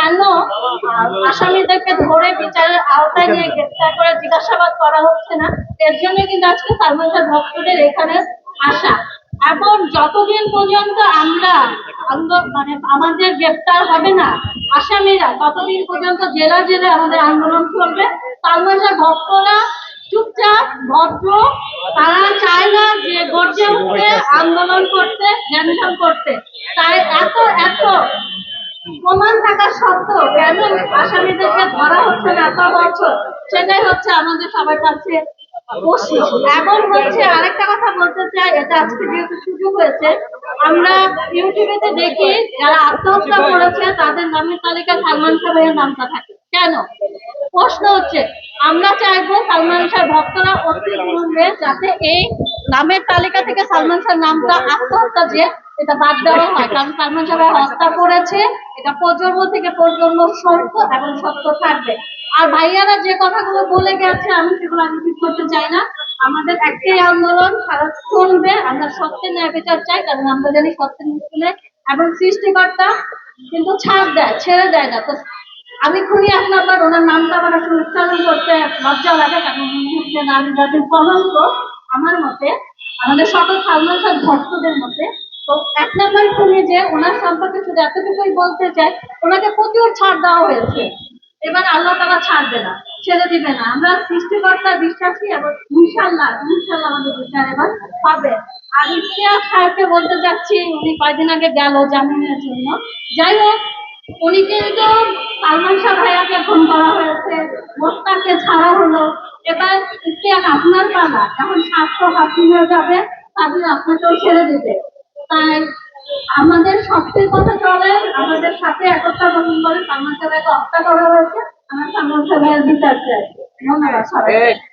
কেন আসামিদেরকে ধরে বিচারের আওতায় নিয়ে গ্রেফতার করে জিজ্ঞাসাবাদ করা হচ্ছে না? এর জন্য কিন্তু আজকে সালমান ভক্তদের এখানে আসা। এবং যতদিন পর্যন্ত আমরা মানে আমাদের গ্রেফতার হবে না, আসামিরা ততদিন পর্যন্ত জেলা জেলা আমাদের আন্দোলন চলবে। সালমান ভক্তরা চুপচাপ, ভদ্র, তারা চায় না যে গর্জে উঠতে আন্দোলন করতে জ্ঞানসান করতে। থাকা সত্ত্বেও কেন আসামিদেরকে ধরা হচ্ছে না বছর সেটাই হচ্ছে আমাদের সবার কাছে হচ্ছে আরেকটা কথা বলতে চাই, এটা আজকে যেহেতু সুযোগ হয়েছে, আমরা দেখি, যারা আত্মহত্যা করেছে, তাদের নামের তালিকায় সালমান শাহ ভাইয়ের নামটা থাকে। কেন? প্রশ্ন হচ্ছে, আমরা চাইব সালমান শাহ ভক্তরা অতি যাতে এই নামের তালিকা থেকে সালমান শাহ নামটা আত্মহত্যা যে এটা বাদ দেওয়া হয়, কারণ সালমান শাহ ভাই হত্যা করেছে, এটা প্রজন্ম থেকে প্রজন্ম সত্য এবং সত্য থাকবে। আর ভাইয়ারা যে কথাগুলো বলে গেছে, আমি সেগুলো আমি রিপিট করতে চাই না। আমাদের একটাই আন্দোলন সারা চলবে, আমরা সত্যের ন্যায় বিচার চাই, কারণ আমরা জানি সত্যের মুসলে এবং সৃষ্টিকর্তা কিন্তু ছাড় দেয়, ছেড়ে দেয় না। তো আমি খুনি এক নাম্বার ওনার নামটা আমার আসলে উচ্চারণ করতে লজ্জা লাগে, কারণ আমি যাদের কলঙ্ক আমার মতে আমাদের সকল সালমান শাহ ভক্তদের মতে তো এক নাম্বার খুনি যে ওনার সম্পর্কে শুধু এতটুকুই বলতে চাই, ওনাকে প্রচুর ছাড় দেওয়া হয়েছে। এবার আল্লাহ তারা ছাড়বে না, ছেড়ে দিবে না। আমরা সৃষ্টিকর্তা বিশ্বাসী এবং ইনশাল্লাহ ইনশাল্লাহ আমাদের বিচার এবার পাবে আর ইতিহাস সাহেবকে বলতে চাচ্ছি উনি কয়দিন আগে গেল জামিনের জন্য। যাই হোক, উনি কিন্তু সালমান শাহ ভাইয়াকে ফোন করা হয়েছে, মোস্তাককে ছাড়া হলো। এবার ইতিহাস আপনার পালা, যখন স্বাস্থ্য হাসি হয়ে যাবে, তাহলে আপনাকেও ছেড়ে দিবে। তাই আমাদের শক্তির কথা চলে, আমাদের সাথে একতা বহন করে সালমান শাহ ভাইকে হত্যা করা হয়েছে। আমার শাহ ভাইয়ের বিচার চাই ধন্যবাদ সবাইকে।